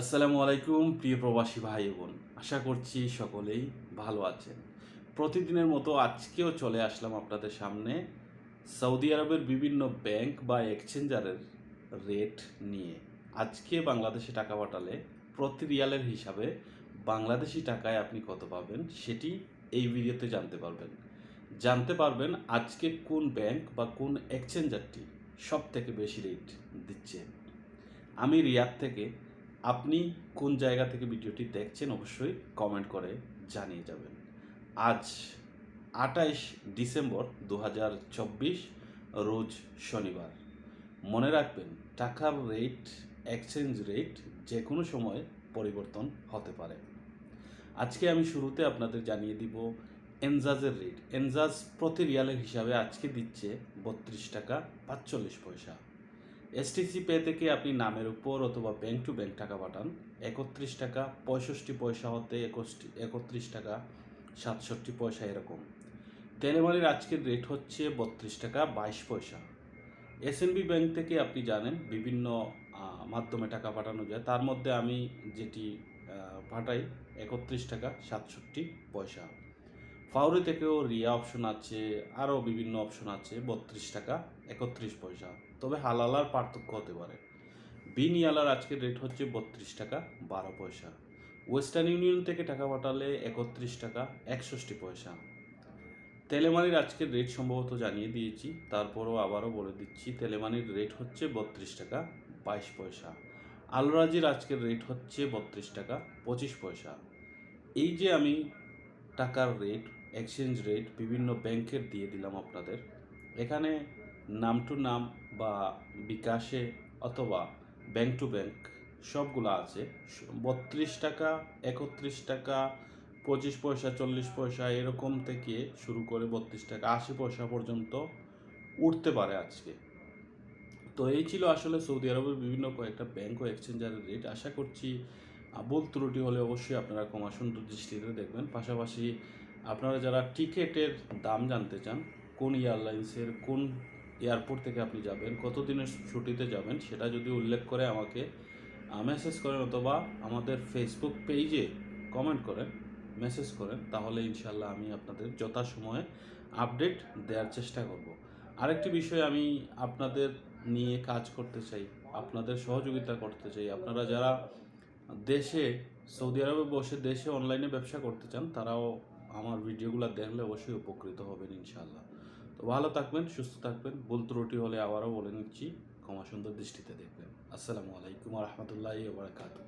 আসসালামু আলাইকুম, প্রিয় প্রবাসী ভাই বোন। আশা করছি সকলেই ভালো আছেন। প্রতিদিনের মতো আজকেও চলে আসলাম আপনাদের সামনে সৌদি আরবের বিভিন্ন ব্যাংক বা এক্সচেঞ্জারের রেট নিয়ে। আজকে বাংলাদেশে টাকা পাঠালে প্রতি রিয়ালের হিসাবে বাংলাদেশি টাকায় আপনি কত পাবেন সেটি এই ভিডিওতে জানতে পারবেন। জানতে পারবেন আজকে কোন ব্যাংক বা কোন এক্সচেঞ্জারটি সব থেকে বেশি রেট দিচ্ছে। আমি রিয়াদ থেকে আপনি কোন জায়গা থেকে ভিডিওটি দেখছেন অবশ্যই কমেন্ট করে জানিয়ে যাবেন। আজ আটাইশ ডিসেম্বর দু হাজার চব্বিশ, রোজ শনিবার। মনে রাখবেন, টাকার রেট এক্সচেঞ্জ রেট যে কোনো সময় পরিবর্তন হতে পারে। আজকে আমি শুরুতে আপনাদের জানিয়ে দিব এনজাজের রেট এনজাজ প্রতি রিয়ালের হিসাবে আজকে দিচ্ছে বত্রিশ টাকা পাঁচচল্লিশ পয়সা। এসটিসি পে থেকে আপনি নামের উপর অথবা ব্যাংক টু ব্যাংক টাকা পাঠান, একত্রিশ টাকা, পঁয়ষট্টি পয়সা হতে একত্রিশ টাকা, সাতষট্টি পয়সা এরকম। তেলেমানির আজকের রেট হচ্ছে বত্রিশ টাকা, বাইশ পয়সা। এসএনবি ব্যাংক থেকে আপনি জানেন বিভিন্ন মাধ্যমে টাকা পাঠানো যায়। তার মধ্যে আমি যেটি পাঠাই, একত্রিশ টাকা, সাতষট্টি পয়সা। ফাউরি থেকেও রিয়া অপশন আছে আরও বিভিন্ন অপশন আছে, বত্রিশ টাকা, একত্রিশ পয়সা। তবে হালালার পার্থক্য হতে পারে। বিনিয়ালার আজকের রেট হচ্ছে বত্রিশ টাকা, বারো পয়সা। ওয়েস্টার্ন ইউনিয়ন থেকে টাকা পাঠালে একত্রিশ টাকা, একষট্টি পয়সা। তেলেমানির আজকের রেট সম্ভবত জানিয়ে দিয়েছি, তারপরও আবারও বলে দিচ্ছি, তেলেমানির রেট হচ্ছে বত্রিশ টাকা, বাইশ পয়সা। আলরাজির আজকের রেট হচ্ছে বত্রিশ টাকা, পঁচিশ পয়সা। এই যে আমি টাকার রেট এক্সচেঞ্জ রেট বিভিন্ন ব্যাংকের দিয়ে দিলাম আপনাদের। এখানে নাম টু নাম বা বিকাশে অথবা ব্যাংক টু ব্যাংক সবগুলো আছে। বত্রিশ টাকা, একত্রিশ টাকা, পঁচিশ পয়সা, চল্লিশ পয়সা এরকম থেকে শুরু করে বত্রিশ টাকা, আশি পয়সা পর্যন্ত উঠতে পারে আজকে। তো এই ছিল আসলে সৌদি আরবের বিভিন্ন কয়েকটা ব্যাংক ও এক্সচেঞ্জারের রেট আশা করছি ভুল ত্রুটি হলে অবশ্যই আপনারা ক্ষমা সুন্দর দৃষ্টিতে দেখবেন। পাশাপাশি আপনারা যারা টিকেটের দাম জানতে চান, কোন এয়ারলাইন্সের, কোন এয়ারপোর্ট থেকে আপনি যাবেন কত দিনের ছুটিতে যাবেন, সেটা যদি উল্লেখ করে আমাকে মেসেজ করেন অথবা আমাদের ফেসবুক পেজে কমেন্ট করেন মেসেজ করেন, তাহলে ইনশাল্লাহ আমি আপনাদের যথাসময়ে আপডেট দেওয়ার চেষ্টা করব। আরেকটি বিষয় আমি আপনাদের নিয়ে কাজ করতে চাই, আপনাদের সহযোগিতা করতে চাই। আপনারা যারা দেশে, সৌদি আরবে বসে দেশে অনলাইনে ব্যবসা করতে চান, তারাও আমার ভিডিওগুলো দেখলে অবশ্যই উপকৃত হবেন ইনশাল্লাহ তো ভালো থাকবেন, সুস্থ থাকবেন। ভুল ত্রুটি হলে আবারও বলে নিচ্ছি ক্ষমা সুন্দর দৃষ্টিতে দেখবেন। আসসালামু আলাইকুম রহমতুল্লাহ বারকাতুহ।